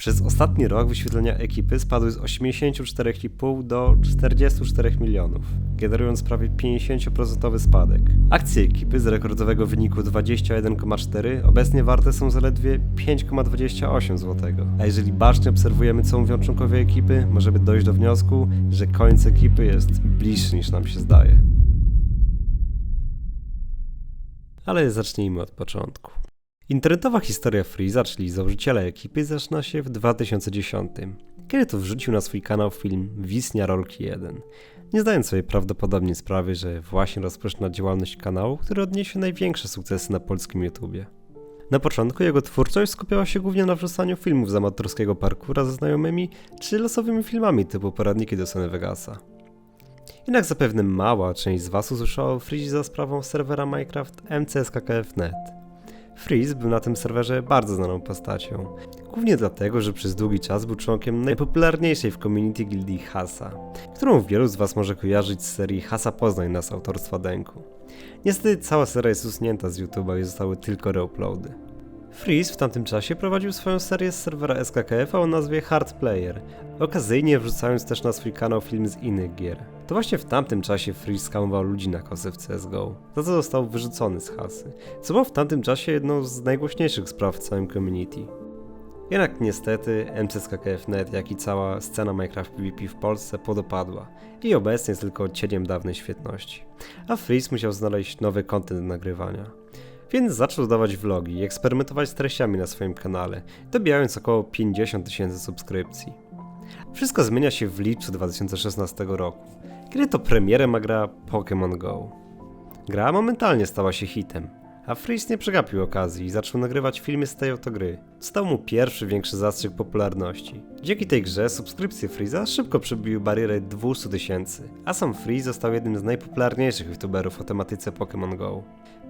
Przez ostatni rok wyświetlenia ekipy spadły z 84,5 do 44 milionów, generując prawie 50% spadek. Akcje ekipy z rekordowego wyniku 21,4 obecnie warte są zaledwie 5,28 zł. A jeżeli bacznie obserwujemy co mówią członkowie ekipy, możemy dojść do wniosku, że koniec ekipy jest bliższy niż nam się zdaje. Ale zacznijmy od początku. Internetowa historia Freeza, czyli założyciela ekipy, zaczyna się w 2010, kiedy to wrzucił na swój kanał film Wisnia Rolki 1, nie zdając sobie prawdopodobnie sprawy, że właśnie rozpoczyna działalność kanału, który odniesie największe sukcesy na polskim YouTubie. Na początku jego twórczość skupiała się głównie na wrzucaniu filmów z amatorskiego parkura ze znajomymi, czy losowymi filmami typu poradniki do Sony Vegasa. Jednak zapewne mała część z Was usłyszała o Freezie za sprawą serwera Minecraft MCSKKF.net. Freeze był na tym serwerze bardzo znaną postacią. Głównie dlatego, że przez długi czas był członkiem najpopularniejszej w community gildii Hasa, którą wielu z Was może kojarzyć z serii Hasa Poznań nas autorstwa Denku. Niestety cała seria jest usunięta z YouTube'a i zostały tylko reuploady. Freeze w tamtym czasie prowadził swoją serię z serwera SKKF o nazwie Hard Player, okazyjnie wrzucając też na swój kanał film z innych gier. To właśnie w tamtym czasie Freeze skamował ludzi na kosy w CSGO, za co został wyrzucony z hasy, co było w tamtym czasie jedną z najgłośniejszych spraw w całym community. Jednak niestety MCSKKF.net, jak i cała scena Minecraft PvP w Polsce podopadła i obecnie jest tylko cieniem dawnej świetności, a Freeze musiał znaleźć nowy content do nagrywania. Więc zaczął dawać vlogi i eksperymentować z treściami na swoim kanale, dobijając około 50 tysięcy subskrypcji. Wszystko zmienia się w lipcu 2016 roku, kiedy to premierę ma gra Pokémon Go. Gra momentalnie stała się hitem, a Freeze nie przegapił okazji i zaczął nagrywać filmy z tej oto gry. Stał mu pierwszy większy zastrzyk popularności. Dzięki tej grze subskrypcje Freeza szybko przebiły barierę 200 tysięcy, a sam Freeze został jednym z najpopularniejszych youtuberów o tematyce Pokémon Go.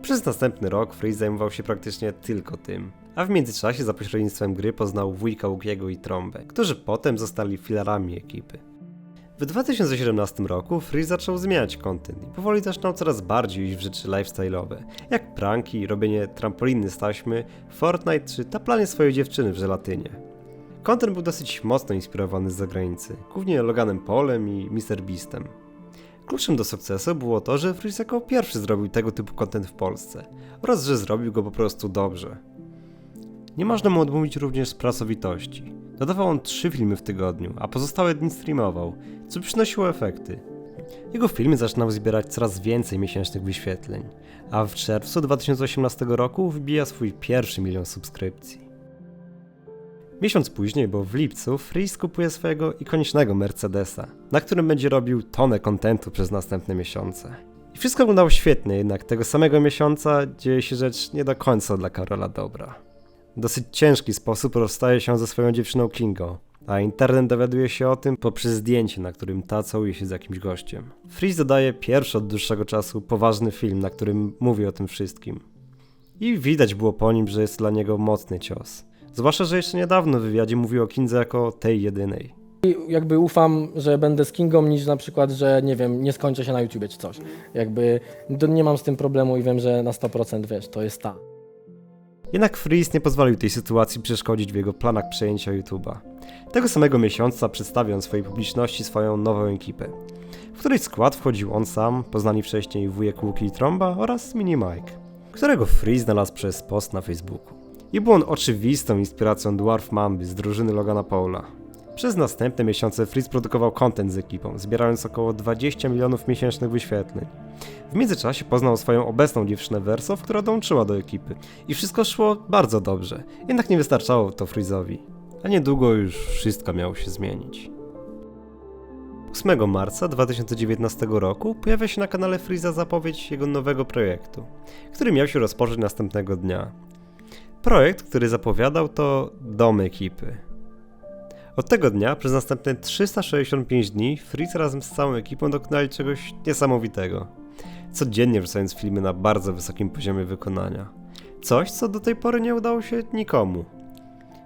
Przez następny rok Freeze zajmował się praktycznie tylko tym, a w międzyczasie za pośrednictwem gry poznał wujka Łukiego i Trąbę, którzy potem zostali filarami ekipy. W 2017 roku Freeze zaczął zmieniać content i powoli zaczynał coraz bardziej iść w rzeczy lifestyle'owe, jak pranki, robienie trampoliny z taśmy, Fortnite czy taplanie swojej dziewczyny w żelatynie. Content był dosyć mocno inspirowany z zagranicy, głównie Loganem Polem i MrBeastem. Kluczem do sukcesu było to, że Freeze jako pierwszy zrobił tego typu content w Polsce oraz że zrobił go po prostu dobrze. Nie można mu odmówić również pracowitości. Dodawał on 3 filmy w tygodniu, a pozostałe dni streamował, co przynosiło efekty. Jego filmy zaczynały zbierać coraz więcej miesięcznych wyświetleń, a w czerwcu 2018 roku wbija swój pierwszy milion subskrypcji. Miesiąc później, bo w lipcu, Freeze kupuje swojego ikonicznego Mercedesa, na którym będzie robił tonę kontentu przez następne miesiące. I wszystko wyglądało świetnie, jednak tego samego miesiąca dzieje się rzecz nie do końca dla Karola dobra. W dosyć ciężki sposób rozstaje się ze swoją dziewczyną Klingo, a internet dowiaduje się o tym poprzez zdjęcie, na którym ta całuje się z jakimś gościem. Freeze dodaje pierwszy od dłuższego czasu poważny film, na którym mówi o tym wszystkim. I widać było po nim, że jest dla niego mocny cios. Zwłaszcza, że jeszcze niedawno w wywiadzie mówił o Kindze jako tej jedynej. I jakby ufam, że będę z Kingą, niż na przykład, że nie wiem, nie skończę się na YouTubie czy coś. Jakby nie mam z tym problemu i wiem, że na 100% wiesz, to jest ta. Jednak Freeze nie pozwolił tej sytuacji przeszkodzić w jego planach przejęcia YouTube'a. Tego samego miesiąca przedstawił on swojej publiczności swoją nową ekipę, w której skład wchodził on sam, poznani wcześniej wujek Łuki i Tromba oraz Mini Mike, którego Freeze znalazł przez post na Facebooku. I był on oczywistą inspiracją Dwarf Mamby z drużyny Logana Paula. Przez następne miesiące Freeze produkował content z ekipą, zbierając około 20 milionów miesięcznych wyświetleń. W międzyczasie poznał swoją obecną dziewczynę Wersow, która dołączyła do ekipy. I wszystko szło bardzo dobrze, jednak nie wystarczało to Freeze'owi. A niedługo już wszystko miało się zmienić. 8 marca 2019 roku pojawia się na kanale Freeza zapowiedź jego nowego projektu, który miał się rozpocząć następnego dnia. Projekt, który zapowiadał to Dom ekipy. Od tego dnia przez następne 365 dni Freeze razem z całą ekipą dokonali czegoś niesamowitego. Codziennie wrzucając filmy na bardzo wysokim poziomie wykonania. Coś, co do tej pory nie udało się nikomu.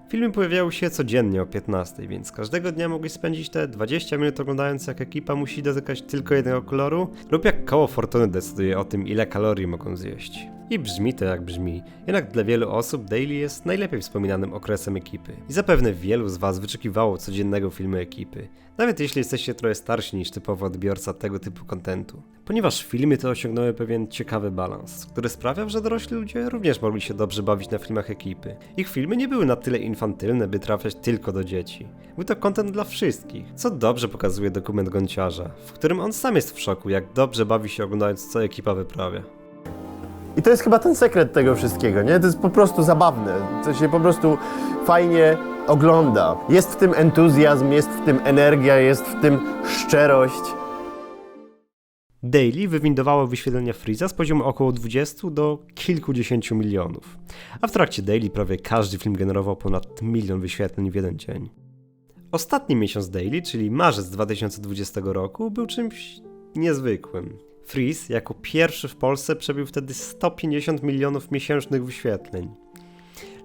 Filmy pojawiały się codziennie o 15, więc każdego dnia mogłeś spędzić te 20 minut oglądając jak ekipa musi dotykać tylko jednego koloru lub jak koło fortuny decyduje o tym ile kalorii mogą zjeść. I brzmi to jak brzmi, jednak dla wielu osób Daily jest najlepiej wspominanym okresem ekipy. I zapewne wielu z Was wyczekiwało codziennego filmu ekipy, nawet jeśli jesteście trochę starsi niż typowy odbiorca tego typu kontentu. Ponieważ filmy te osiągnęły pewien ciekawy balans, który sprawiał, że dorośli ludzie również mogli się dobrze bawić na filmach ekipy. Ich filmy nie były na tyle infantylne, by trafiać tylko do dzieci. Był to kontent dla wszystkich, co dobrze pokazuje dokument Gonciarza, w którym on sam jest w szoku, jak dobrze bawi się oglądając co ekipa wyprawia. I to jest chyba ten sekret tego wszystkiego, nie? To jest po prostu zabawne. To się po prostu fajnie ogląda. Jest w tym entuzjazm, jest w tym energia, jest w tym szczerość. Daily wywindowało wyświetlenia Freeza z poziomu około 20 do kilkudziesięciu milionów, a w trakcie Daily prawie każdy film generował ponad milion wyświetleń w jeden dzień. Ostatni miesiąc Daily, czyli marzec 2020 roku, był czymś niezwykłym. Freeze jako pierwszy w Polsce przebił wtedy 150 milionów miesięcznych wyświetleń.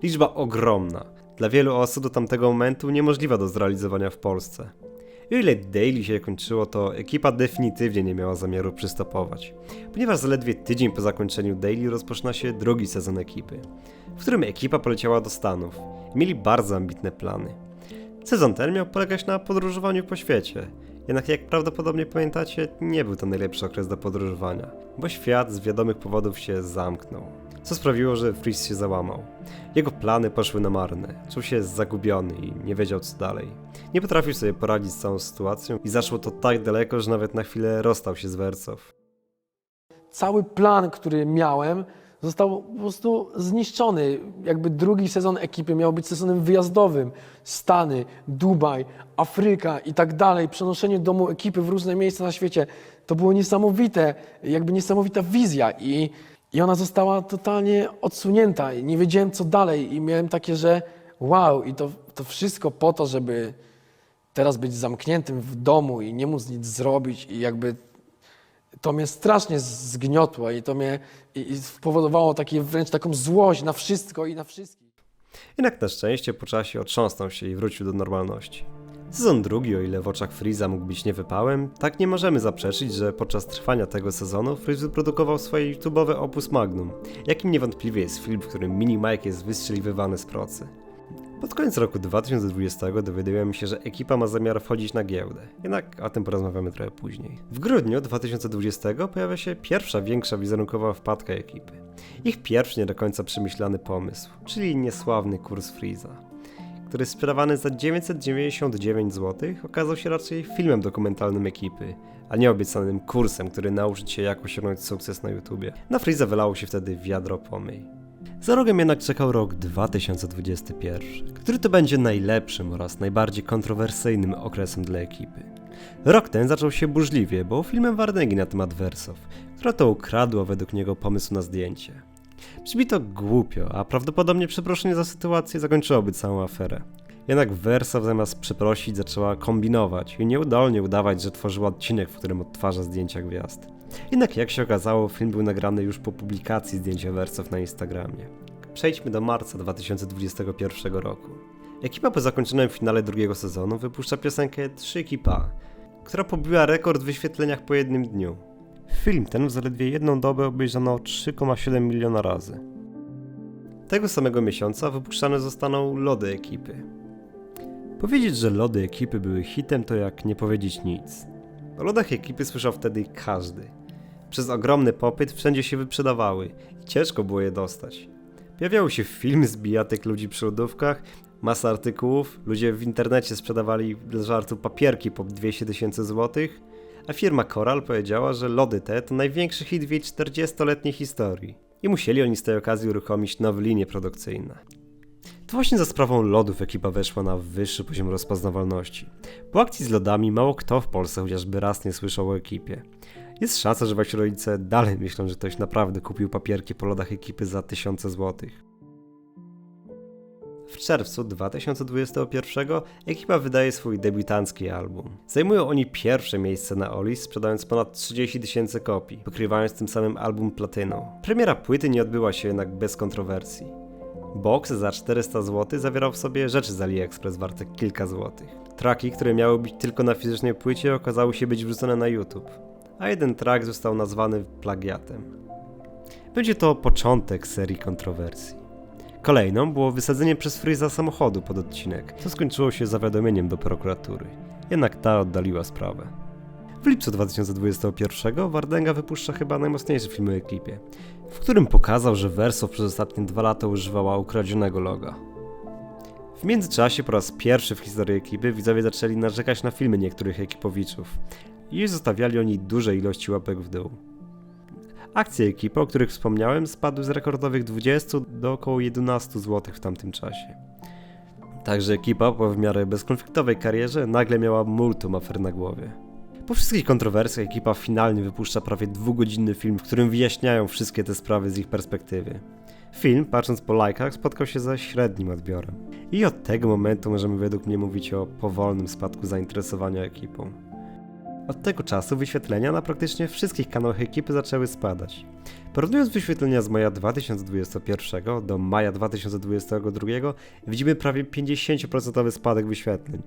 Liczba ogromna, dla wielu osób do tamtego momentu niemożliwa do zrealizowania w Polsce. Ile Daily się kończyło, to ekipa definitywnie nie miała zamiaru przystopować, ponieważ zaledwie tydzień po zakończeniu Daily rozpoczyna się drugi sezon ekipy, w którym ekipa poleciała do Stanów mieli bardzo ambitne plany. Sezon ten miał polegać na podróżowaniu po świecie, jednak jak prawdopodobnie pamiętacie, nie był to najlepszy okres do podróżowania, bo świat z wiadomych powodów się zamknął, co sprawiło, że Freeze się załamał. Jego plany poszły na marne, czuł się zagubiony i nie wiedział co dalej. Nie potrafił sobie poradzić z całą sytuacją i zaszło to tak daleko, że nawet na chwilę rozstał się z Wercow. Cały plan, który miałem, został po prostu zniszczony. Jakby drugi sezon ekipy miał być sezonem wyjazdowym. Stany, Dubaj, Afryka i tak dalej. Przenoszenie domu ekipy w różne miejsca na świecie. To było niesamowite, jakby niesamowita wizja i, i ona została totalnie odsunięta. I nie wiedziałem co dalej i miałem takie, że wow, i to, to wszystko po to, żeby teraz być zamkniętym w domu i nie móc nic zrobić i jakby to mnie strasznie zgniotło i to mnie i, i spowodowało wręcz taką złość na wszystko i na wszystkich. Jednak na szczęście po czasie otrząsnął się i wrócił do normalności. Sezon drugi, o ile w oczach Freeza mógł być niewypałem, tak nie możemy zaprzeczyć, że podczas trwania tego sezonu Freeze wyprodukował swoje YouTube'owe opus magnum, jakim niewątpliwie jest film, w którym Mini Mike jest wystrzeliwywany z procy. Pod koniec roku 2020 dowiadujemy się, że ekipa ma zamiar wchodzić na giełdę, jednak o tym porozmawiamy trochę później. W grudniu 2020 pojawia się pierwsza większa wizerunkowa wpadka ekipy. Ich pierwszy nie do końca przemyślany pomysł, czyli niesławny kurs Freeza, który sprzedawany za 999 zł okazał się raczej filmem dokumentalnym ekipy, a nie obiecanym kursem, który nauczy cię jak osiągnąć sukces na YouTubie. Na Freeza wylało się wtedy wiadro pomyj. Za rogiem jednak czekał rok 2021, który to będzie najlepszym oraz najbardziej kontrowersyjnym okresem dla ekipy. Rok ten zaczął się burzliwie, bo filmem Warnegi na temat Wersow, która to ukradła według niego pomysł na zdjęcie. Brzmi to głupio, a prawdopodobnie przeproszenie za sytuację zakończyłoby całą aferę. Jednak Wersow zamiast przeprosić zaczęła kombinować i nieudolnie udawać, że tworzyła odcinek, w którym odtwarza zdjęcia gwiazd. Jednak jak się okazało, film był nagrany już po publikacji zdjęcia Wersow na Instagramie. Przejdźmy do marca 2021 roku. Ekipa po zakończonym finale drugiego sezonu wypuszcza piosenkę 3 Kipa, która pobiła rekord w wyświetleniach po jednym dniu. Film ten w zaledwie jedną dobę obejrzano 3,7 miliona razy. Tego samego miesiąca wypuszczane zostaną lody ekipy. Powiedzieć, że lody ekipy były hitem, to jak nie powiedzieć nic. O lodach ekipy słyszał wtedy każdy. Przez ogromny popyt wszędzie się wyprzedawały i ciężko było je dostać. Pojawiały się filmy z bijatek ludzi przy lodówkach, masa artykułów, ludzie w internecie sprzedawali dla żartu papierki po 200 tysięcy złotych, a firma Coral powiedziała, że lody te to największy hit w jej 40-letniej historii. I musieli oni z tej okazji uruchomić nowe linie produkcyjne. To właśnie za sprawą lodów ekipa weszła na wyższy poziom rozpoznawalności. Po akcji z lodami mało kto w Polsce chociażby raz nie słyszał o ekipie. Jest szansa, że wasi rodzice dalej myślą, że ktoś naprawdę kupił papierki po lodach ekipy za tysiące złotych. W czerwcu 2021 ekipa wydaje swój debiutancki album. Zajmują oni pierwsze miejsce na Olis, sprzedając ponad 30 tysięcy kopii, pokrywając tym samym album platyną. Premiera płyty nie odbyła się jednak bez kontrowersji. Box za 400 zł zawierał w sobie rzeczy z AliExpress warte kilka złotych. Traki, które miały być tylko na fizycznej płycie, okazały się być wrzucone na YouTube, a jeden track został nazwany plagiatem. Będzie to początek serii kontrowersji. Kolejną było wysadzenie przez Freeza samochodu pod odcinek, co skończyło się zawiadomieniem do prokuratury. Jednak ta oddaliła sprawę. W lipcu 2021 Wardenga wypuszcza chyba najmocniejszy film o ekipie, w którym pokazał, że Verso przez ostatnie dwa lata używała ukradzionego loga. W międzyczasie po raz pierwszy w historii ekipy widzowie zaczęli narzekać na filmy niektórych ekipowiczów i zostawiali oni duże ilości łapek w dół. Akcje ekipy, o których wspomniałem, spadły z rekordowych 20 do około 11 zł w tamtym czasie. Także ekipa po w miarę bezkonfliktowej karierze nagle miała multum afer na głowie. Po wszystkich kontrowersjach ekipa finalnie wypuszcza prawie dwugodzinny film, w którym wyjaśniają wszystkie te sprawy z ich perspektywy. Film, patrząc po lajkach, spotkał się ze średnim odbiorem. I od tego momentu możemy według mnie mówić o powolnym spadku zainteresowania ekipą. Od tego czasu wyświetlenia na praktycznie wszystkich kanałach ekipy zaczęły spadać. Porównując wyświetlenia z maja 2021 do maja 2022 widzimy prawie 50% spadek wyświetleń.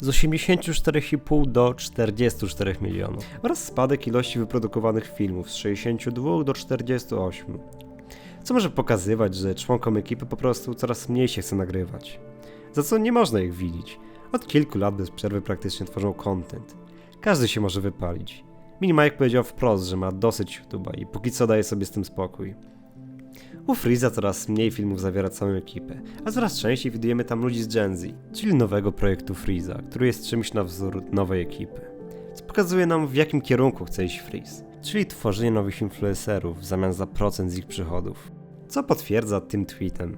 Z 84,5 do 44 milionów. Oraz spadek ilości wyprodukowanych filmów z 62 do 48. Co może pokazywać, że członkom ekipy po prostu coraz mniej się chce nagrywać. Za co nie można ich winić. Od kilku lat bez przerwy praktycznie tworzą content. Każdy się może wypalić. Minimike powiedział wprost, że ma dosyć YouTube'a i póki co daje sobie z tym spokój. U Freeza coraz mniej filmów zawiera całą ekipę, a coraz częściej widujemy tam ludzi z Gen Z, czyli nowego projektu Freeza, który jest czymś na wzór nowej ekipy. Co pokazuje nam w jakim kierunku chce iść Freeze, czyli tworzenie nowych influencerów w zamian za procent z ich przychodów. Co potwierdza tym tweetem.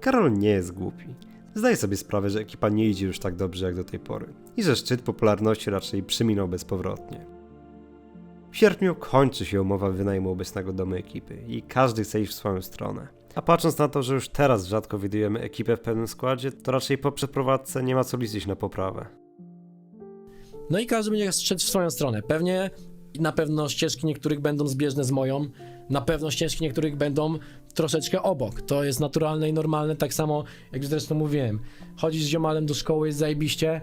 Karol nie jest głupi. Zdaje sobie sprawę, że ekipa nie idzie już tak dobrze jak do tej pory i że szczyt popularności raczej przyminął bezpowrotnie. W sierpniu kończy się umowa wynajmu obecnego domu ekipy i każdy chce iść w swoją stronę. A patrząc na to, że już teraz rzadko widujemy ekipę w pełnym składzie, to raczej po przeprowadzce nie ma co liczyć na poprawę. No i każdy będzie szedł w swoją stronę. Pewnie na pewno ścieżki niektórych będą zbieżne z moją, na pewno ścieżki niektórych będą troszeczkę obok. To jest naturalne i normalne, tak samo jak zresztą mówiłem. Chodzisz z ziomalem do szkoły, jest zajebiście,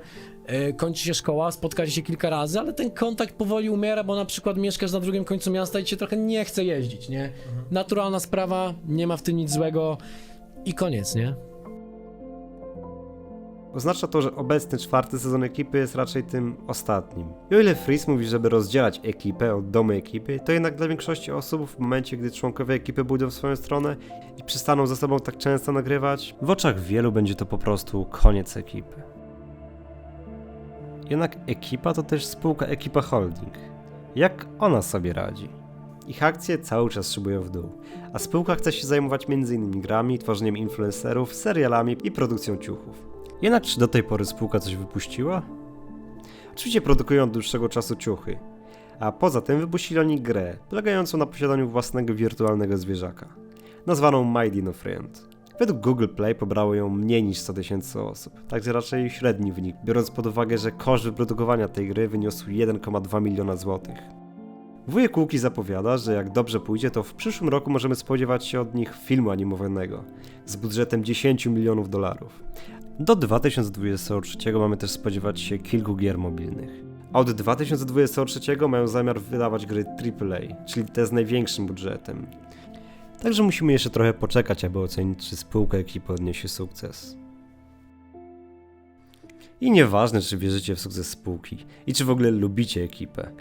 yy, kończy się szkoła, spotkacie się kilka razy, ale ten kontakt powoli umiera, bo na przykład mieszkasz na drugim końcu miasta i cię trochę nie chce jeździć, nie? Naturalna sprawa, nie ma w tym nic złego i koniec, nie? Oznacza to, że obecny czwarty sezon ekipy jest raczej tym ostatnim. I o ile Freeze mówi, żeby rozdzielać ekipę od domu ekipy, to jednak dla większości osób w momencie, gdy członkowie ekipy pójdą w swoją stronę i przestaną ze sobą tak często nagrywać, w oczach wielu będzie to po prostu koniec ekipy. Jednak ekipa to też spółka Ekipa Holding. Jak ona sobie radzi? Ich akcje cały czas szybują w dół, a spółka chce się zajmować m.in. grami, tworzeniem influencerów, serialami i produkcją ciuchów. Jednak czy do tej pory spółka coś wypuściła? Oczywiście produkują od dłuższego czasu ciuchy, a poza tym wypuścili oni grę, polegającą na posiadaniu własnego wirtualnego zwierzaka, nazwaną My Dino Friend. Według Google Play pobrało ją mniej niż 100 tysięcy osób, także raczej średni wynik, biorąc pod uwagę, że koszt wyprodukowania tej gry wyniósł 1,2 miliona złotych. Wujek Łuki zapowiada, że jak dobrze pójdzie, to w przyszłym roku możemy spodziewać się od nich filmu animowanego z budżetem 10 milionów dolarów. Do 2023 mamy też spodziewać się kilku gier mobilnych. A od 2023 mają zamiar wydawać gry AAA, czyli te z największym budżetem. Także musimy jeszcze trochę poczekać, aby ocenić, czy spółka ekipy odniesie sukces. I nieważne, czy wierzycie w sukces spółki i czy w ogóle lubicie ekipę.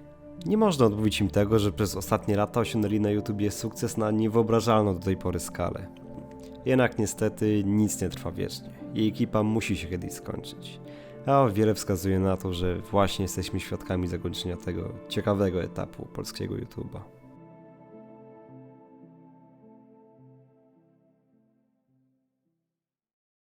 Nie można odmówić im tego, że przez ostatnie lata osiągnęli na YouTubie sukces na niewyobrażalną do tej pory skalę. Jednak niestety nic nie trwa wiecznie i ekipa musi się kiedyś skończyć. A wiele wskazuje na to, że właśnie jesteśmy świadkami zakończenia tego ciekawego etapu polskiego YouTube'a.